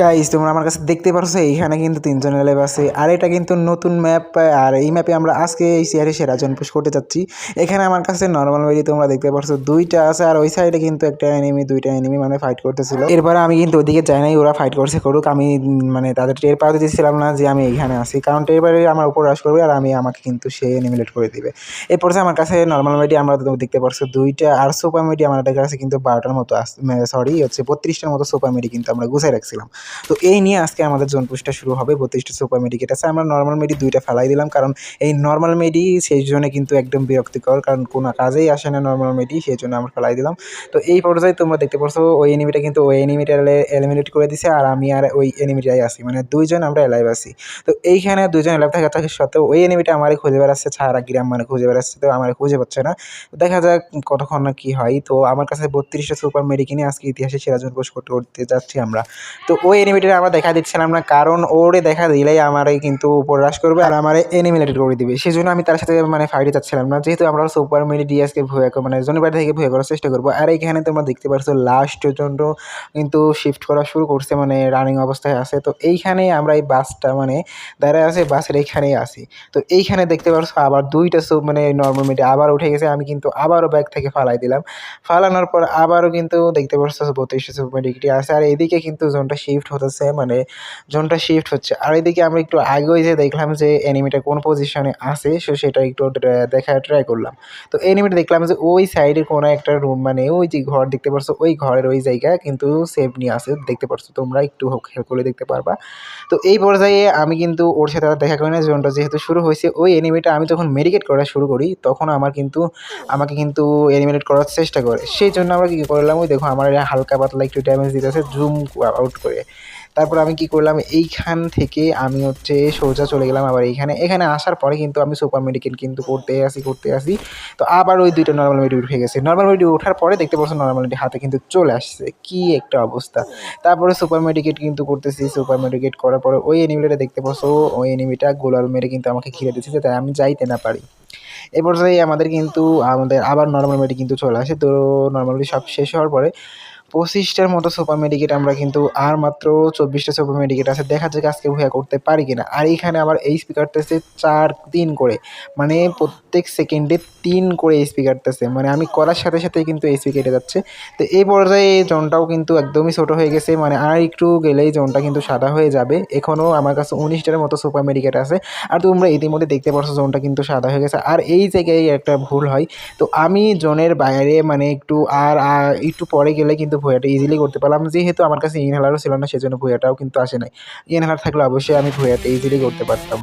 Guys তোমরা আমার কাছে দেখতে পারছ, এইখানে কিন্তু তিনজন এলেব আছে। আর এটা কিন্তু নতুন ম্যাপ, আর এই ম্যাপে আমরা আজকে এই সিয়ারে সেরা জন পুশ করতে যাচ্ছি। এখানে আমার কাছে নর্মাল মেডি তোমরা দেখতে পারছ, দুইটা আছে, আর ওই সাইডে কিন্তু একটা এনিমি দুইটা এনিমি মানে ফাইট করতেছিল। এরপরে আমি কিন্তু ওদিকে যাই নাই, ওরা ফাইট করছে করুক, আমি মানে তাদের টের পাওয়া দিচ্ছিলাম না যে আমি এইখানে আছি। কারণ টের পারে আমার উপর রাশ করবে, আর আমি আমাকে কিন্তু সে এনিমিলেট করে দিবে। এরপর আমার কাছে নর্মাল মেডি আমরা দেখতে পারছ, দুইটা, আর সুপার মেডি আমাদের কাছে কিন্তু বারোটার মতো সরি হচ্ছে বত্রিশটার মতো সুপার মেডি কিন্তু আমরা গুছাই রাখছিলাম। তো এই নিয়ে আজকে আমাদের জোন পুশটা শুরু হবে বত্রিশটা সুপার মেডিকেট আছে আমরা নর্মাল মেডি দুইটা ফেলাই দিলাম, কারণ এই নর্মাল মেডি সেই জন্য কিন্তু একদম বিরক্তিকর, কারণ কোনো কাজেই আসে না নর্মাল মেডি সেই জন্য আমরা ফেলাই দিলাম। তো এই পর্যায়ে তোমরা দেখতে পারছ, ওই এনিমিটা কিন্তু ওই এনিমিটা এলিমিনেট করে দিছে, আর আমি আর ওই এনিমিটাই আছি মানে দুইজন আমরা এলাইভ আছি। তো এইখানে দুইজন এলাইভ থাকা থাকা সত্ত্বেও ওই এনিমিটা আমারে খুঁজে বেড়াচ্ছে, ছাড়া গ্রাম মানে খুঁজে বেড়াচ্ছে, তো আমার খুঁজে পাচ্ছে না। দেখা যাক কতক্ষণ না কী হয়। তো আমার কাছে বত্রিশটা সুপার মেডিকিনে আজকে ইতিহাসে সেরা জন পোস্ট করতে করতে যাচ্ছি আমরা। তো ওই এনিমিটার আমরা দেখা দিচ্ছিলাম না, কারণ ওরে দেখা দিলেই আমারে কিন্তু উপর করবে আর আমারে এনিমিলেটেড করে দিবে। সেই জন্য আমি তার সাথে মানে ফাইটে যাচ্ছিলাম না। যেহেতু আমরা সুপার মিনি ডিএসকে ভুয়ে মানে জোনের বাইরে থেকে ভুয়ে করার চেষ্টা করব। আর এইখানে তোমরা দেখতে পারছ লাস্ট জন্য কিন্তু শিফট করা শুরু করছে মানে রানিং অবস্থায় আছে। তো এইখানে আমরা এই বাসটা মানে দাঁড়ায় আছে বাসের এইখানেই আসি তো এইখানে দেখতে পারছ আবার দুইটা সুপ মানে নর্মাল মিটে আবার উঠে গেছে। আমি কিন্তু আবারও ব্যাগ থেকে ফালাই দিলাম। ফালানোর পর আবারও কিন্তু দেখতে পারছ বত্রিশটা সুপ মেডিকিটি আছে। আর এদিকে কিন্তু জোনটা শিফট হতেছে মানে জোনটা শিফট হচ্ছে। আর এদিকে আমরা একটু আগেই যে দেখলাম যে এনিমিটা কোন পজিশনে আছে, সো সেটা একটু দেখা ট্রাই করলাম। তো এনিমিটা দেখলাম যে ওই সাইডে কোনো একটা রুম মানে ওই যে ঘর দেখতে পারছ, ওই ঘরের ওই জায়গা কিন্তু সেভ নিয়ে আছে, দেখতে পারছ, তোমরা একটু খেয়াল করে দেখতে পারবা। তো এই পর্যায়ে আমি কিন্তু ওর সাথে আর দেখা করি না, জোনটা যেহেতু শুরু হয়েছে, ওই এনিমিটা আমি যখন মেডিকেট করা শুরু করি, তখন আমার কিন্তু, আমাকে কিন্তু এলিমিনেট করার চেষ্টা করে। সেই জন্য আমরা কী করলাম, ওই দেখো, আমার হালকা পাতলা একটু ড্যামেজ দিতেছে জুম আউট করে। তারপর আমি কি করলাম, এইখান থেকে আমি হচ্ছে সোজা চলে গেলাম আবার এইখানে। এখানে আসার পরে কিন্তু আমি সুপার মেডিকেল কিন্তু করতে আসি করতে আসি। তো আবার ওই দুইটা নর্মাল মেডি উঠে গেছে। নর্মাল মেডি ওঠার পরে দেখতে পাচ্ছ নর্মাল মেডি হাতে কিন্তু চলে আসছে। কি একটা অবস্থা। তারপরে সুপার মেডিকেট কিন্তু করতেছি। সুপার মেডিকেট করার পরে ওই এনিমিটা দেখতে পাচ্ছ, ওই এনিমিটা গোলাল মেরে কিন্তু আমাকে ঘিরে দিচ্ছে তাই আমি যাইতে না পারি। এ পর্যায়ে আমাদের কিন্তু আমাদের আবার নর্মাল মেডি কিন্তু চলে আসে। তো নর্মালি সব শেষ হওয়ার পরে পঁচিশটার মতো সুপার মেডিকেট আমরা কিন্তু আর মাত্র চব্বিশটা সুপার মেডিকেট আছে। দেখা যাক আজকে ভুয়া করতে পারি কিনা। আর এইখানে আবার এই স্পিকারটাছে চার তিন করে। মানে প্রত্যেক সেকেন্ডে তিন করে এইচপি কাটতেছে মানে আমি করার সাথে সাথে কিন্তু এইচপি কেটে যাচ্ছে। তো এই পর্যায়ে এই জোনটাও কিন্তু একদমই ছোট হয়ে গেছে। মানে আর একটু গেলেই জোনটা কিন্তু সাদা হয়ে যাবে। এখনও আমার কাছে উনিশটার মতো সুপার মেডিকেট আছে। আর তোমরা ইতিমধ্যে দেখতে পারছ জোনটা কিন্তু সাদা হয়ে গেছে। আর এই জায়গায় একটা ভুল হয়। তো আমি জোনের বাইরে মানে একটু আর একটু পরে গেলে কিন্তু ভুয়াটা ইজিলি করতে পারলাম। যেহেতু আমার কাছে ইনহেলারও ছিল না, সেজন্য ভুয়াটাও কিন্তু আসে নাই। ইনহেলার থাকলে অবশ্যই আমি ভুয়াটা ইজিলি করতে পারতাম।